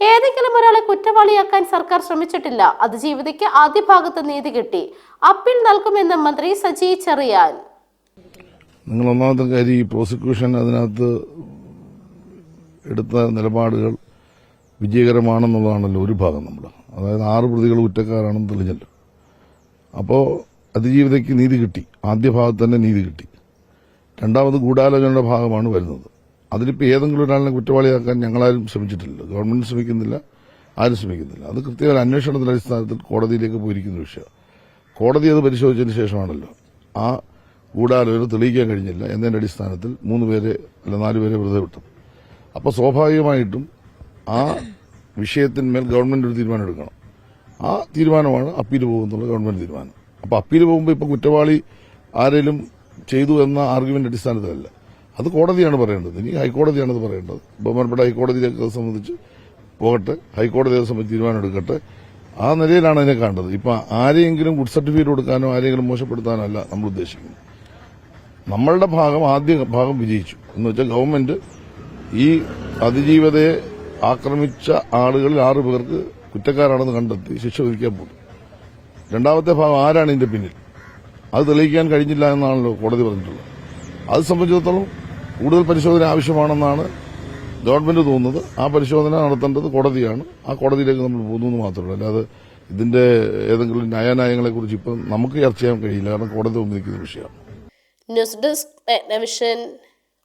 ഏതെങ്കിലും ഒരാളെ കുറ്റവാളിയാക്കാൻ സർക്കാർ ശ്രമിച്ചിട്ടില്ല. അതിജീവിതയ്ക്ക് ആദ്യ ഭാഗത്ത് നീതി കിട്ടി. അപ്പീൽ നൽകുമെന്ന് മന്ത്രി സജി ചെറിയാൻ. നിങ്ങൾ ഒന്നാമത്തെ കാര്യം ഈ പ്രോസിക്യൂഷൻ അതിനകത്ത് എടുത്ത നിലപാടുകൾ വിജയകരമാണെന്നുള്ളതാണല്ലോ ഒരു ഭാഗം നമ്മൾ അതായത് ആറ് പ്രതികൾ കുറ്റക്കാരാണെന്ന് തെളിഞ്ഞല്ലോ. അപ്പോൾ അതിജീവിതയ്ക്ക് നീതി കിട്ടി. ആദ്യ ഭാഗത്ത് തന്നെ നീതി കിട്ടി. രണ്ടാമത് ഗൂഢാലോചനയുടെ ഭാഗമാണ് വരുന്നത്. അതിലിപ്പോൾ ഏതെങ്കിലും ഒരാളിനെ കുറ്റവാളിയാക്കാൻ ഞങ്ങളാരും ശ്രമിച്ചിട്ടില്ല. ഗവൺമെന്റ് ശ്രമിക്കുന്നില്ല ആരും ശ്രമിക്കുന്നില്ല. അത് കൃത്യമായ അന്വേഷണത്തിന്റെ അടിസ്ഥാനത്തിൽ കോടതിയിലേക്ക് പോയിരിക്കുന്ന വിഷയം കോടതി അത് പരിശോധിച്ചതിന് ശേഷമാണല്ലോ. ആ ഗൂഢാലോചന തെളിയിക്കാൻ കഴിഞ്ഞില്ല എന്നതിന്റെ അടിസ്ഥാനത്തിൽ മൂന്ന് പേരെ അല്ല നാല് പേരെ വെറുതെ വിട്ടത് അപ്പോൾ സ്വാഭാവികമായിട്ടും ആ വിഷയത്തിന്മേൽ ഗവൺമെന്റ് ഒരു തീരുമാനം എടുക്കണം. ആ തീരുമാനമാണ് അപ്പീൽ പോകുന്നുള്ള ഗവൺമെന്റ് തീരുമാനം. അപ്പോൾ അപ്പീൽ പോകുമ്പോൾ ഇപ്പോൾ കുറ്റവാളി ആരെങ്കിലും ചെയ്തു എന്ന ആർഗ്യുമെന്റ് അടിസ്ഥാനത്തിലല്ല. അത് കോടതിയാണ് പറയേണ്ടത്. ഇനി ഹൈക്കോടതിയാണ് പറയേണ്ടത്. ബഹുമാനപ്പെട്ട ഹൈക്കോടതിയെ സംബന്ധിച്ച് പോകട്ടെ. ഹൈക്കോടതി അത് സംബന്ധിച്ച് തീരുമാനം എടുക്കട്ടെ. ആ നിലയിലാണ് അതിനെ കാണേണ്ടത്. ഇപ്പൊ ആരെയെങ്കിലും ഗുഡ് സർട്ടിഫിക്കറ്റ് കൊടുക്കാനോ ആരെങ്കിലും മോശപ്പെടുത്താനോ അല്ല നമ്മൾ ഉദ്ദേശിക്കുന്നത്. നമ്മളുടെ ഭാഗം ആദ്യ ഭാഗം വിജയിച്ചു. എന്ന് വെച്ചാൽ ഗവൺമെന്റ് ഈ അതിജീവതയെ ആക്രമിച്ച ആളുകളിൽ ആറു പേർക്ക് കുറ്റക്കാരാണെന്ന് കണ്ടെത്തി ശിക്ഷ വിധിക്കാൻ പോകും രണ്ടാമത്തെ ഭാഗം ആരാണ് ഇതിന്റെ പിന്നിൽ? അത് തെളിയിക്കാൻ കഴിഞ്ഞില്ല എന്നാണല്ലോ കോടതി പറഞ്ഞിട്ടുള്ളത്. അത് സംബന്ധിച്ചിടത്തോളം കൂടുതൽ പരിശോധന ആവശ്യമാണെന്നാണ് ഗവൺമെന്റ് തോന്നുന്നത്. ആ പരിശോധന നടത്തേണ്ടത് കോടതിയാണ്. ആ കോടതിയിലേക്ക് നമ്മൾ പോകുന്നു മാത്രമല്ല അല്ലാതെ ഇതിന്റെ ഏതെങ്കിലും ന്യായാന്യായങ്ങളെ കുറിച്ച് ഇപ്പം നമുക്ക് ചർച്ച ചെയ്യാൻ കഴിയില്ല. കാരണം കോടതി ഒന്നിരിക്കുന്ന വിഷയമാണ്. News desk